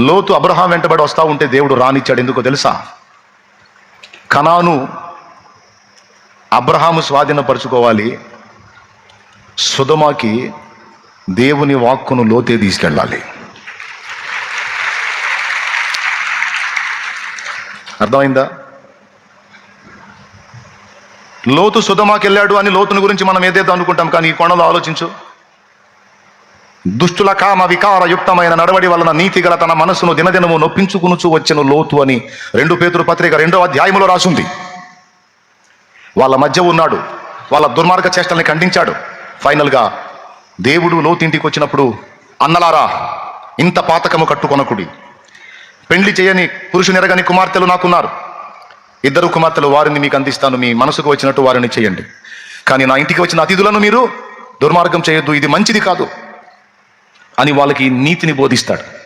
లోతు అబ్రహాం వెంటబడి వస్తా ఉంటే దేవుడు రానిచ్చాడు. ఎందుకో తెలుసా? కనాను అబ్రహాము స్వాధీనపరుచుకోవాలి. సుధమాకి దేవుని వాక్కును లోతే తీసుకెళ్ళాలి. అర్థమైందా? లోతు సుధమాకి వెళ్ళాడు అని లోతుని గురించి మనం ఏదైతే అనుకుంటాం కానీ ఈ కోణంలో ఆలోచించు. దుష్టుల కామ వికార యుక్తమైన నడవడి వలన నీతి గల తన మనస్సును దినదినము నొప్పించుకునుచు వచ్చిన లోతు అని రెండు పేతురు పత్రిక రెండో అధ్యాయములో రాసుంది. వాళ్ళ మధ్య ఉన్నాడు. వాళ్ళ దుర్మార్గ చేష్టల్ని ఖండించాడు. ఫైనల్గా దేవుడు లోతింటికి వచ్చినప్పుడు అన్నలారా ఇంత పాతకము కట్టుకొనకుడి. పెండ్లి చేయని పురుషునిరగని కుమార్తెలు నాకున్నారు. ఇద్దరు కుమార్తెలు వారిని మీకు అందిస్తాను. మీ మనసుకు వచ్చినట్టు వారిని చేయండి. కానీ నా ఇంటికి వచ్చిన అతిథులను మీరు దుర్మార్గం చేయొద్దు. ఇది మంచిది కాదు. అని వాళ్ళకి నీతిని బోధిస్తాడు.